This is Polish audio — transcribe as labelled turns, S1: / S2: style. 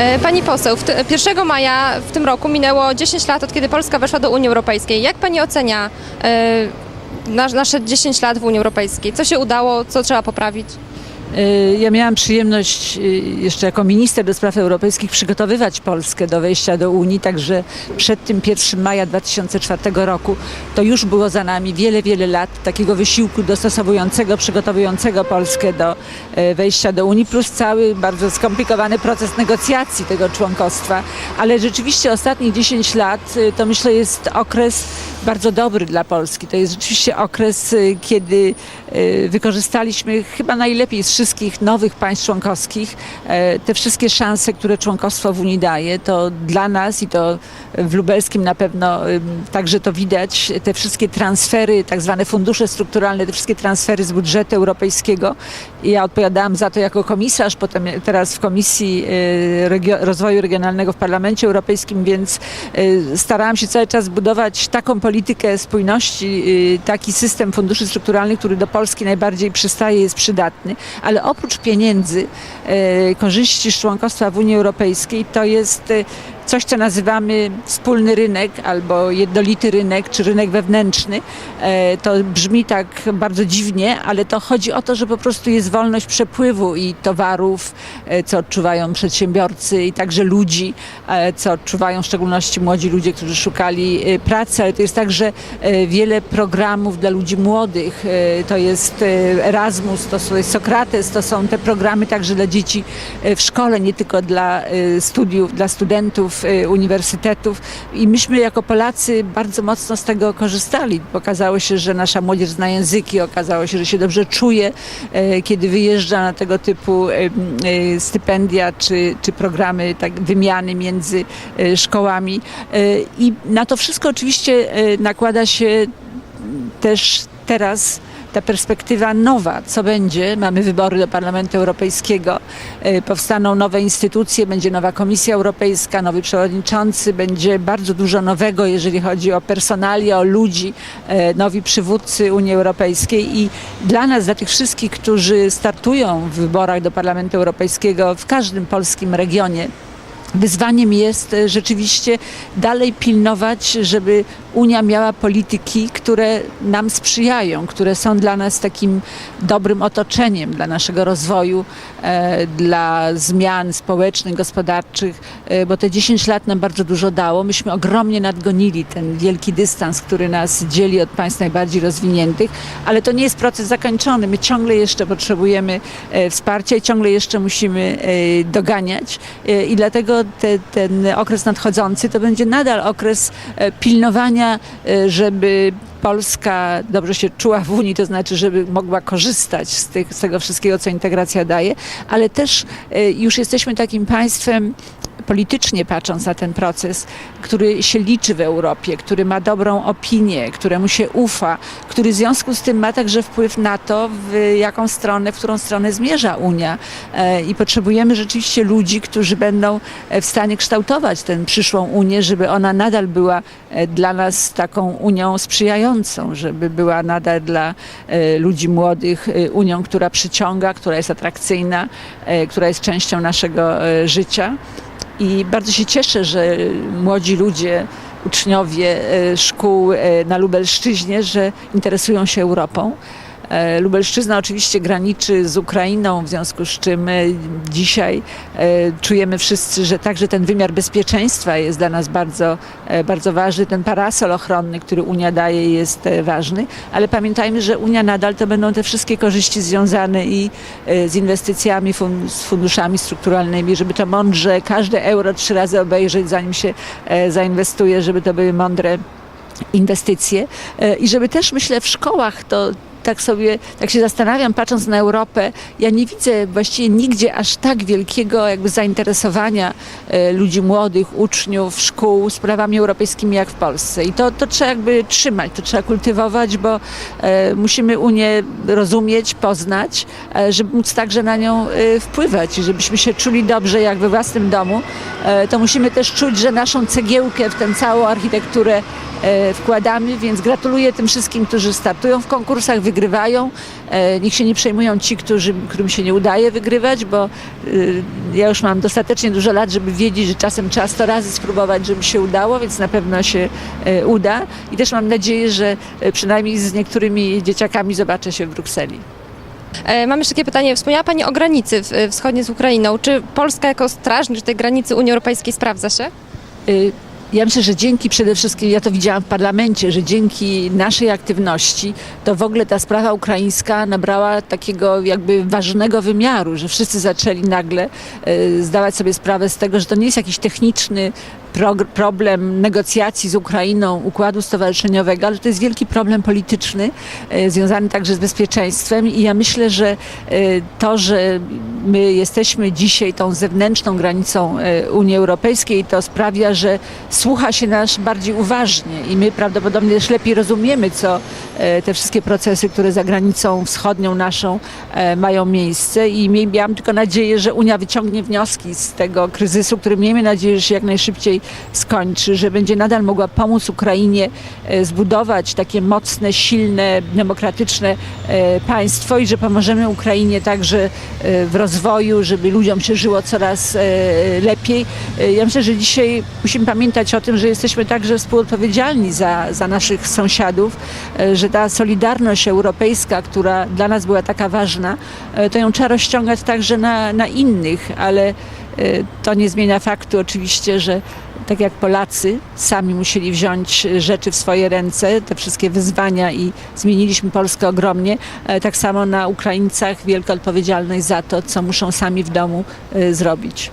S1: E, Pani poseł, w ty- 1 maja w tym roku minęło 10 lat od kiedy Polska weszła do Unii Europejskiej. Jak pani ocenia e, nasz, nasze 10 lat w Unii Europejskiej? Co się udało, co trzeba poprawić?
S2: Y, Ja miałam przyjemność y, jeszcze jako minister do spraw europejskich przygotowywać Polskę do wejścia do Unii, także przed tym 1 maja 2004 roku to już było za nami wiele, wiele lat takiego wysiłku dostosowującego, przygotowującego Polskę do e, wejścia do Unii, plus cały bardzo skomplikowany proces negocjacji tego członkostwa. Ale rzeczywiście ostatnich 10 lat y, to myślę jest okres bardzo dobry dla Polski. To jest rzeczywiście okres, y, kiedy y, wykorzystaliśmy chyba najlepiej z wszystkich nowych państw członkowskich e, te wszystkie szanse, które członkostwo w Unii daje. To dla nas i to w lubelskim na pewno także to widać, te wszystkie transfery, tak zwane fundusze strukturalne, te wszystkie transfery z budżetu europejskiego. Ja odpowiadałam za to jako komisarz, potem teraz w Komisji y, Rozwoju Regionalnego w Parlamencie Europejskim, więc starałam się cały czas budować taką politykę spójności, y, taki system funduszy strukturalnych, który do Polski najbardziej przystaje, jest przydatny. Ale oprócz pieniędzy, y, korzyści z członkostwa w Unii Europejskiej, to jest y, coś, co nazywamy wspólny rynek albo jednolity rynek, czy rynek wewnętrzny. E, To brzmi tak bardzo dziwnie, ale to chodzi o to, że po prostu jest wolność przepływu i towarów, e, co odczuwają przedsiębiorcy i także ludzi, e, co odczuwają w szczególności młodzi ludzie, którzy szukali pracy, ale to jest także wiele programów dla ludzi młodych. To jest Erasmus, to jest Sokrates, to są te programy także dla dzieci w szkole, nie tylko dla studiów, dla studentów e, uniwersytetów. I myśmy jako Polacy bardzo mocno z tego korzystali. Okazało się, że nasza młodzież zna języki, okazało się, że się dobrze czuje, e, kiedy wyjeżdża na tego typu e, stypendia czy, czy programy tak, wymiany między szkołami. I na to wszystko oczywiście nakłada się też teraz ta perspektywa nowa, co będzie. Mamy wybory do Parlamentu Europejskiego, e, powstaną nowe instytucje, będzie nowa Komisja Europejska, nowy przewodniczący, będzie bardzo dużo nowego, jeżeli chodzi o personalia, o ludzi, e, nowi przywódcy Unii Europejskiej i dla nas, dla tych wszystkich, którzy startują w wyborach do Parlamentu Europejskiego w każdym polskim regionie, Wyzwaniem jest e, rzeczywiście dalej pilnować, żeby Unia miała polityki, które nam sprzyjają, które są dla nas takim dobrym otoczeniem dla naszego rozwoju, e, dla zmian społecznych, gospodarczych, e, bo te 10 lat nam bardzo dużo dało. Myśmy ogromnie nadgonili ten wielki dystans, który nas dzieli od państw najbardziej rozwiniętych, ale to nie jest proces zakończony. My ciągle jeszcze potrzebujemy wsparcia i ciągle jeszcze musimy doganiać i dlatego te, ten okres nadchodzący to będzie nadal okres e, pilnowania, e, żeby Polska dobrze się czuła w Unii, to znaczy, żeby mogła korzystać z, tych, z tego wszystkiego, co integracja daje, ale też e, już jesteśmy takim państwem, politycznie patrząc na ten proces, który się liczy w Europie, który ma dobrą opinię, któremu się ufa, który w związku z tym ma także wpływ na to, w jaką stronę, w którą stronę zmierza Unia. E, I potrzebujemy rzeczywiście ludzi, którzy będą e, w stanie kształtować tę przyszłą Unię, żeby ona nadal była e, dla nas taką Unią sprzyjającą, żeby była nadal dla ludzi młodych Unią, która przyciąga, która jest atrakcyjna, która jest częścią naszego życia. I bardzo się cieszę, że młodzi ludzie, uczniowie e, szkół e, na Lubelszczyźnie, że interesują się Europą. E, Lubelszczyzna oczywiście graniczy z Ukrainą, w związku z czym e, dzisiaj e, czujemy wszyscy, że także ten wymiar bezpieczeństwa jest dla nas bardzo, bardzo ważny. Ten parasol ochronny, który Unia daje jest ważny, ale pamiętajmy, że Unia nadal to będą te wszystkie korzyści związane i z inwestycjami, fun- z funduszami strukturalnymi, żeby to mądrze, każde euro trzy razy obejrzeć, zanim się zainwestuje, żeby to były mądre inwestycje i żeby też myślę w szkołach to tak sobie, tak się zastanawiam, patrząc na Europę, ja nie widzę właściwie nigdzie aż tak wielkiego jakby zainteresowania e, ludzi młodych, uczniów, szkół sprawami europejskimi jak w Polsce. I to, to trzeba jakby trzymać, to trzeba kultywować, bo e, musimy Unię rozumieć, poznać, e, żeby móc także na nią wpływać i żebyśmy się czuli dobrze jak we własnym domu, to musimy też czuć, że naszą cegiełkę w tę całą architekturę wkładamy, więc gratuluję tym wszystkim, którzy startują w konkursach, wygrywają. E, Niech się nie przejmują ci, którzy, którym się nie udaje wygrywać, bo y, ja już mam dostatecznie dużo lat, żeby wiedzieć, że czasem trzeba 100 razy spróbować, żeby się udało, więc na pewno się e, uda. I też mam nadzieję, że e, przynajmniej z niektórymi dzieciakami zobaczę się w Brukseli.
S1: Mam jeszcze takie pytanie. Wspomniała Pani o granicy wschodniej z Ukrainą. Czy Polska jako strażnik tej granicy Unii Europejskiej sprawdza się?
S2: Y, Ja myślę, że dzięki przede wszystkim, ja to widziałam w parlamencie, że dzięki naszej aktywności to w ogóle ta sprawa ukraińska nabrała takiego jakby ważnego wymiaru, że wszyscy zaczęli nagle y, zdawać sobie sprawę z tego, że to nie jest jakiś techniczny problem negocjacji z Ukrainą układu stowarzyszeniowego, ale to jest wielki problem polityczny y, związany także z bezpieczeństwem. I ja myślę, że y, to, że my jesteśmy dzisiaj tą zewnętrzną granicą y, Unii Europejskiej, to sprawia, że słucha się nas bardziej uważnie. I my prawdopodobnie też lepiej rozumiemy, co e, te wszystkie procesy, które za granicą wschodnią naszą e, mają miejsce. I miałam tylko nadzieję, że Unia wyciągnie wnioski z tego kryzysu, który miejmy nadzieję, że się jak najszybciej skończy, że będzie nadal mogła pomóc Ukrainie e, zbudować takie mocne, silne, demokratyczne e, państwo i że pomożemy Ukrainie także e, w rozwoju, żeby ludziom się żyło coraz lepiej. Ja myślę, że dzisiaj musimy pamiętać o tym, że jesteśmy także współodpowiedzialni za, za naszych sąsiadów, że ta solidarność europejska, która dla nas była taka ważna, to ją trzeba rozciągać także na, na innych, ale to nie zmienia faktu oczywiście, że tak jak Polacy sami musieli wziąć rzeczy w swoje ręce, te wszystkie wyzwania i zmieniliśmy Polskę ogromnie, e, tak samo na Ukraińcach wielka odpowiedzialność za to, co muszą sami w domu e, zrobić.